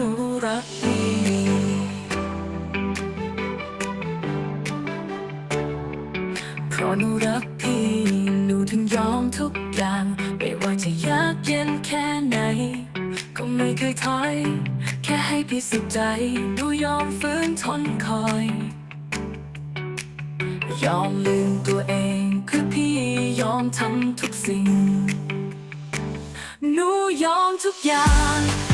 หนูรักพี่เพราะหนูรักพี่ หนูถึงยอมทุกอย่าง ไม่ว่าจะยากเย็นแค่ไหน ก็ไม่เคยถอย แค่ให้พี่สุขใจ หนูยอมฝืนทนคอย ยอมลืมตัวเอง คือพี่ยอมทำทุกสิ่ง หนูยอมทุกอย่าง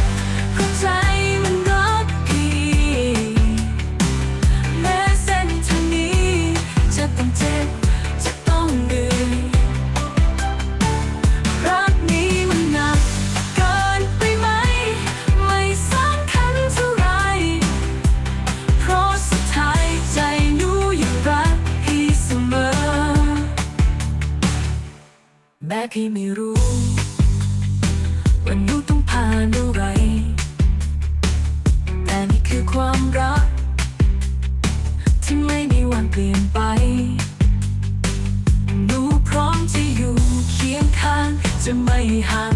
แม้พี่ไม่รู้ว่าหนูต้องผ่านอะไร แต่นี่คือความรัก ที่ไม่มีวันเปลี่ยนไปหนูพร้อมจะอยู่เคียงข้างจะไม่ห่าง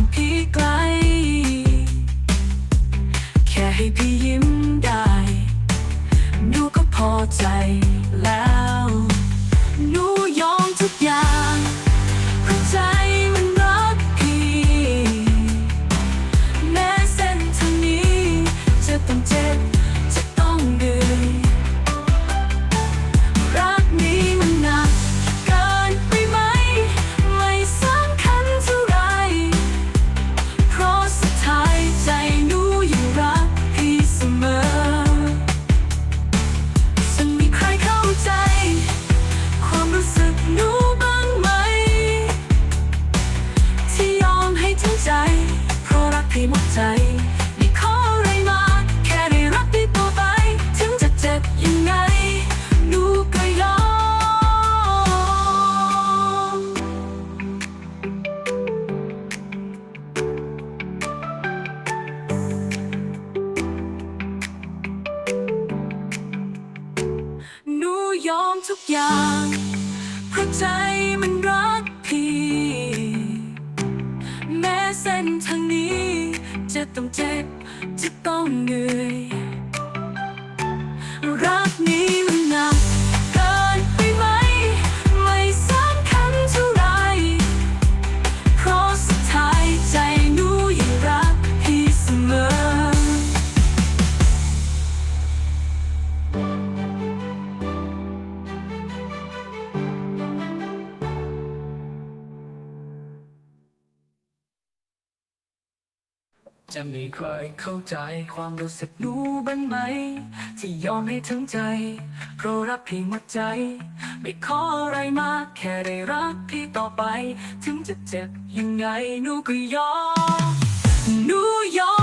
ใจไม่ขออะไรมา แค่ได้รักพี่ต่อไป ถึงจะเจ็บยังไงหนูก็ยอมหนูยอมทุกอย่าง เพราะใจมันรัก ต้องเจ็บจะต้องเหนื่อย จะมีใครเข้าใจความรู้สึกหนูบ้างไหม ที่ยอมให้ทั้งใจเพราะรักเพียงหมดใจ ไม่ขออะไรมากแค่ได้รักพี่ต่อไป ถึงจะเจ็บยังไงหนูก็ยอมหนูยอม